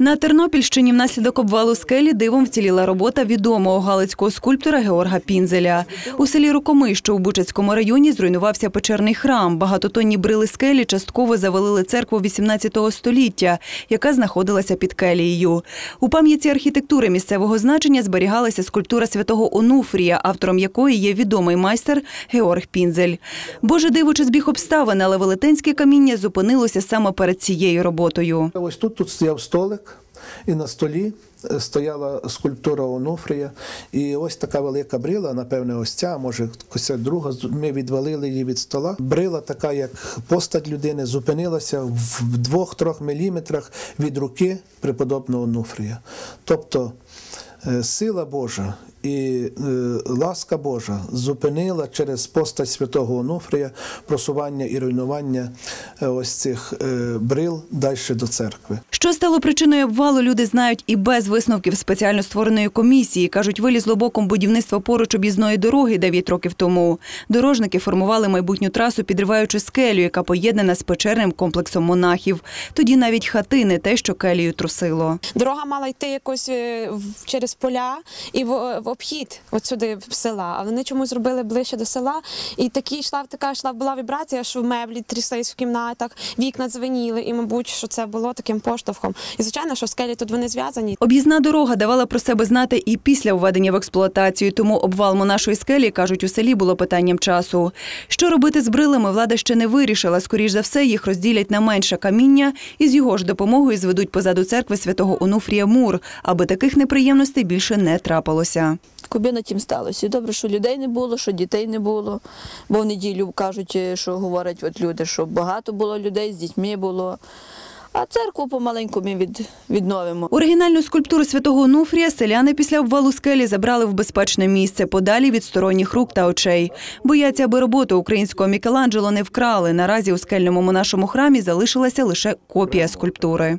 На Тернопільщині внаслідок обвалу скелі дивом вціліла робота відомого галицького скульптора Георга Пінзеля. У селі Рукоми, що у Бучацькому районі, зруйнувався печерний храм. Багатотонні брили скелі частково завалили церкву XVIII століття, яка знаходилася під келією. У пам'яті архітектури місцевого значення зберігалася скульптура святого Онуфрія, автором якої є відомий майстер Георг Пінзель. Боже диво чи збіг обставин, але велетенське каміння зупинилося саме перед цією роботою. Ось тут, тут стояв столик, і на столі е, стояла скульптура Онуфрія. І ось така велика брила, напевне, ось ця, може якась друга. Ми відвалили її від стола. Брила така, як постать людини, зупинилася в двох-трьох міліметрах від руки преподобного Онуфрія. Тобто е, сила Божа і е, ласка Божа зупинила через постать святого Онуфрія просування і руйнування е, ось цих е, брил далі до церкви. Що стало причиною обвалу, люди знають і без висновків спеціально створеної комісії. Кажуть, вилізло боком будівництва поруч об'їзної дороги 9 років тому. Дорожники формували майбутню трасу, підриваючи скелю, яка поєднана з печерним комплексом монахів. Тоді навіть хати не те, що келію трусило. Дорога мала йти якось е, в- через поля і в обхід от сюди в села. А вони чомусь зробили ближче до села. І такі йшла така йшла була вібрація, що меблі тряслись в кімнатах, вікна дзвеніли, і, мабуть, що це було таким поштовхом. І звичайно, що скелі тут вони зв'язані. Об'їзна дорога давала про себе знати і після введення в експлуатацію, тому обвал монашої скелі, кажуть, у селі було питанням часу. Що робити з брилами, влада ще не вирішила. Скоріш за все, їх розділять на менше каміння і з його ж допомогою зведуть позаду церкви святого Онуфрія Мур, аби таких неприємностей більше не трапилося. Коби на тім сталося. Добре, що людей не було, що дітей не було. Бо в неділю кажуть, е, що говорять от люди, що багато було людей, з дітьми було. А церкву помаленьку ми від, відновимо. Оригінальну скульптуру святого Онуфрія селяни після обвалу скелі забрали в безпечне місце подалі від сторонніх рук та очей. Бояться, аби роботу українського Мікеланджело не вкрали. Наразі у скельному монашому храмі залишилася лише копія скульптури.